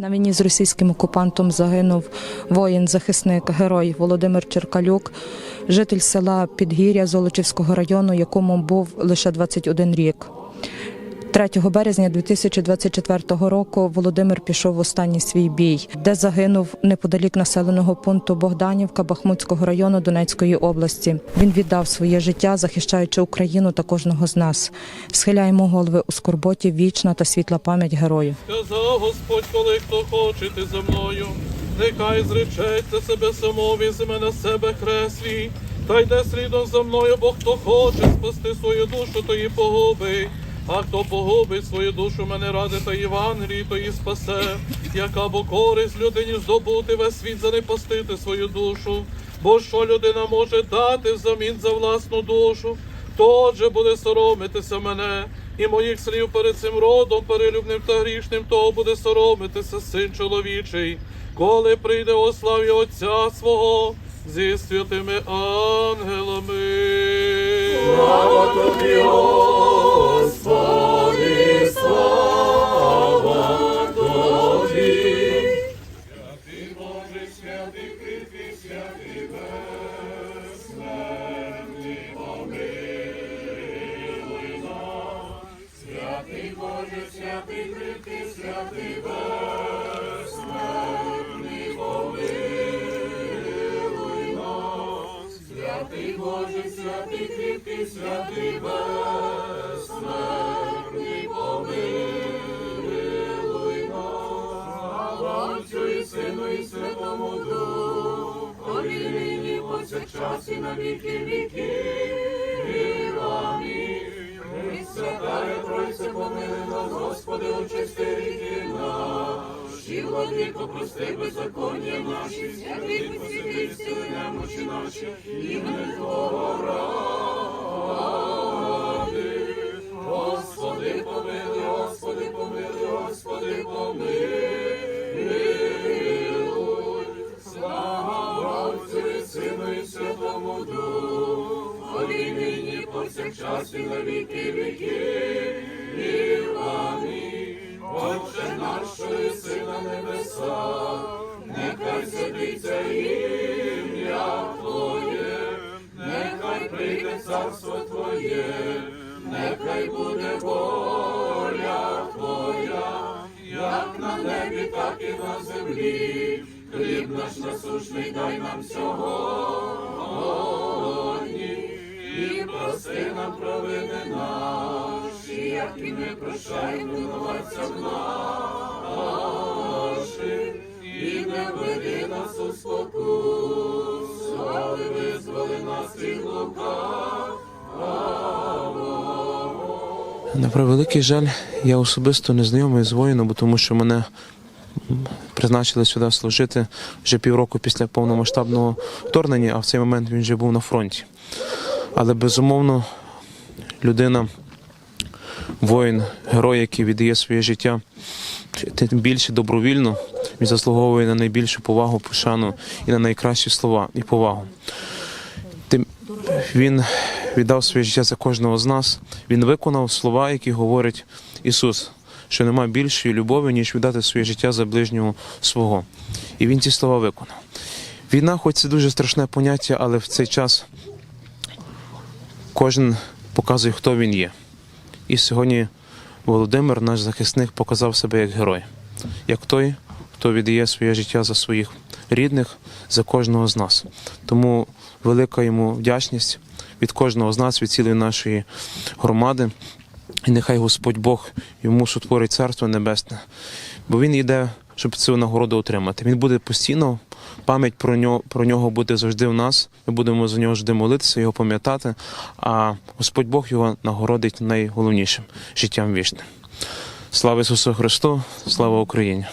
На війні з російським окупантом загинув воїн-захисник, герой Володимир Черкалюк, житель села Підгір'я Золочівського району, якому був лише 21 рік. 3 березня 2024 року Володимир пішов в останній свій бій, де загинув неподалік населеного пункту Богданівка Бахмутського району Донецької області. Він віддав своє життя, захищаючи Україну та кожного з нас. Схиляємо голови у скорботі, вічна та світла пам'ять герою. Сказав Господь, коли хто хоче йти за мною, нехай зречеться себе самого, візьме на себе свій, та йде слідом за мною, бо хто хоче спасти свою душу, то її погубить. А хто погубить свою душу, мене ради та Євангелії, то її спасе, яка бо користь людині здобути весь світ занепастити свою душу. Бо що людина може дати взамін за власну душу? Хто отже буде соромитися мене і моїх слів перед цим родом, перелюбним та грішним, того буде соромитися син чоловічий, коли прийде у славі Отця свого зі святими ангелами. Слава тобі, Господи, кріпкий, святий безсмертний, помилуй нас. Святий Боже, святий кріпкий, святий безсмертний, помилуй нас. Слава Отцю і Сину і Святому Духу, і нині повсякчас і на віки віків. Святая Тройця, помили Господи, очисти ріки наші, владико, прости беззаконня наші, святий посвяти всі немочі наші, і не ради. Повсякчас і на віки віків. Амінь. Отче наш, що єси на небесах, нехай святиться ім'я Твоє, нехай прийде царство Твоє, нехай буде воля Твоя, як на небі, так і на землі. Хліб наш насушний дай нам сьогодні, і прости нам провини наші, як і ми прощаємо винуватцям нашим, і не веди нас у спокусу, але визволи нас від лукавого. На превеликий жаль, я особисто не знайомий з воїном, тому що мене призначили сюди служити вже півроку після повномасштабного вторгнення, а в цей момент він вже був на фронті. Але безумовно, людина, воїн, герой, який віддає своє життя тим більше добровільно, він заслуговує на найбільшу повагу, пошану і на найкращі слова і повагу. Тим він віддав своє життя за кожного з нас. Він виконав слова, які говорить Ісус, що нема більшої любові, ніж віддати своє життя за ближнього свого. І він ці слова виконав. Війна, хоч це дуже страшне поняття, але в цей час кожен показує, хто він є. І сьогодні Володимир, наш захисник, показав себе як герой, як той, хто віддає своє життя за своїх рідних, за кожного з нас. Тому велика йому вдячність від кожного з нас, від цілої нашої громади. І нехай Господь Бог йому сотворить царство небесне, бо він йде, щоб цю нагороду отримати. Він буде постійно, пам'ять про нього, про нього буде завжди в нас. Ми будемо за нього завжди молитися, його пам'ятати. А Господь Бог його нагородить найголовнішим життям вічним. Слава Ісусу Христу, слава Україні!